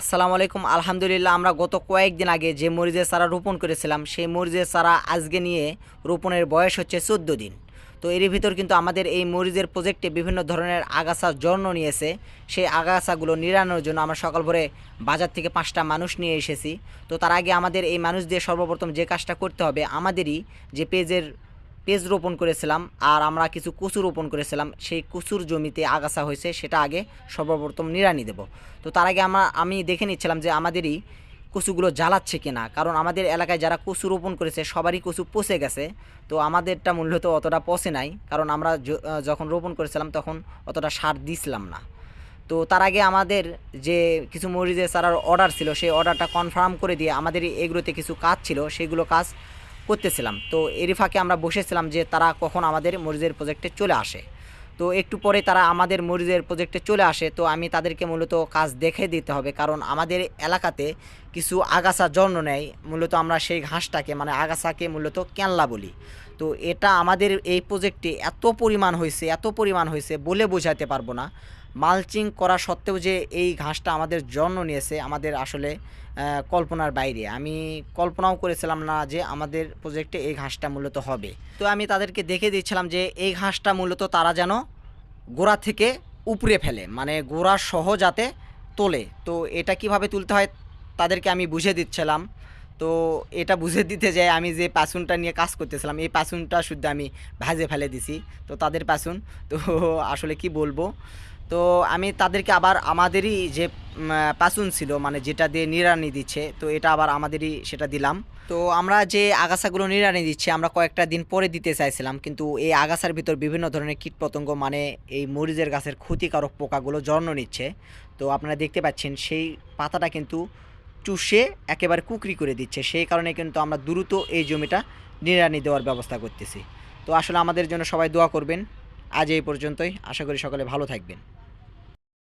আসসালামু আলাইকুম। আলহামদুলিল্লাহ, আমরা গত কয়েকদিন আগে যে মরিচের চারা রোপণ করেছিলাম, সেই মরিচের চারা আজকে নিয়ে রোপণের বয়স হচ্ছে চোদ্দ দিন। তো এর ভিতর কিন্তু আমাদের এই মরিচের প্রজেক্টে বিভিন্ন ধরনের আগাছা জন্ম নিয়েছে। সেই আগাছাগুলো নিরানোর জন্য আমরা সকাল ভোরে বাজার থেকে পাঁচটা মানুষ নিয়ে এসেছি। তো তার আগে আমাদের এই মানুষ দিয়ে সর্বপ্রথম যে কাজটা করতে হবে, আমাদেরই যে পেজের পেজ রোপণ করেছিলাম আর আমরা কিছু কচু রোপণ করেছিলাম। সেই কচুর জমিতে আগাছা হয়েছে, সেটা আগে সর্বপ্রথম নিড়ানি দেব। তো তার আগে আমরা আমি দেখে নিচ্ছিলাম যে আমাদেরই কচুগুলো জ্বালাচ্ছে কিনা। কারণ আমাদের এলাকায় যারা কচু রোপণ করেছে, সবারই কচু পচে গেছে। তো আমাদেরটা মূলত অতটা পচে নাই। কারণ আমরা যখন রোপণ করেছিলাম, তখন অতটা সার দিছিলাম না। তো তার আগে আমাদের যে কিছু মরিচের চারার অর্ডার ছিল, সেই অর্ডারটা কনফার্ম করে দিয়ে আমাদের এগুলোতে কিছু কাজ ছিল। সেগুলো কাজ করতেছিলাম। তো এরই ফাঁকে আমরা বসেছিলাম যে তারা কখন আমাদের মরিজের প্রজেক্টে চলে আসে। তো একটু পরে তারা আমাদের মরিজের প্রজেক্টে চলে আসে, তো আমি তাদেরকে মূলত কাজ দেখে দিতে হবে। কারণ আমাদের এলাকাতে কিছু আগাছা জন্ম নেয়, মূলত আমরা সেই ঘাসটাকে মানে আগাছাকে মূলত ক্যানলা বলি। তো এটা আমাদের এই প্রজেক্টে এত পরিমাণ হয়েছে, এত পরিমাণ হয়েছে বলে বোঝাতে পারব না। মালচিং করা সত্ত্বেও যে এই ঘাসটা আমাদের জন্ম নিয়েছে আমাদের আসলে কল্পনার বাইরে। আমি কল্পনাও করেছিলাম না যে আমাদের প্রজেক্টে এই ঘাসটা মূলত হবে। তো আমি তাদেরকে দেখে দিচ্ছিলাম যে এই ঘাসটা মূলত তারা যেন গোড়া থেকে উপরে ফেলে মানে গোড়া সহ যাতে তোলে। তো এটা কীভাবে তুলতে হয় তাদেরকে আমি বুঝে দিচ্ছিলাম। তো এটা বুঝে দিতে যাই আমি যে পাসুনটা নিয়ে কাজ করতেছিলাম, এই পাসুনটা শুদ্ধ আমি ভাজে ফেলে দিছি। তো তাদের পাসুন, তো আসলে কি বলব? তো আমি তাদেরকে আবার আমাদেরই যে পাসুন ছিল মানে যেটা দিয়ে নিড়ানি দিচ্ছে, তো এটা আবার আমাদেরই সেটা দিলাম। তো আমরা যে আগাছাগুলো নিড়ানি দিচ্ছি, আমরা কয়েকটা দিন পরে দিতে চাইছিলাম, কিন্তু এই আগাছার ভিতর বিভিন্ন ধরনের কীটপতঙ্গ মানে এই মরিচের গাছের ক্ষতিকারক পোকাগুলো জন্ম নিচ্ছে। তো আপনারা দেখতে পাচ্ছেন, সেই পাতাটা কিন্তু চুষে একেবারে কুকরি করে দিচ্ছে। সেই কারণে কিন্তু আমরা দ্রুত এই জমিটা নিড়ানি দেওয়ার ব্যবস্থা করতেছি। তো আসলে আমাদের জন্য সবাই দোয়া করবেন। আজ এই পর্যন্তই। আশা করি সকলে ভালো থাকবেন।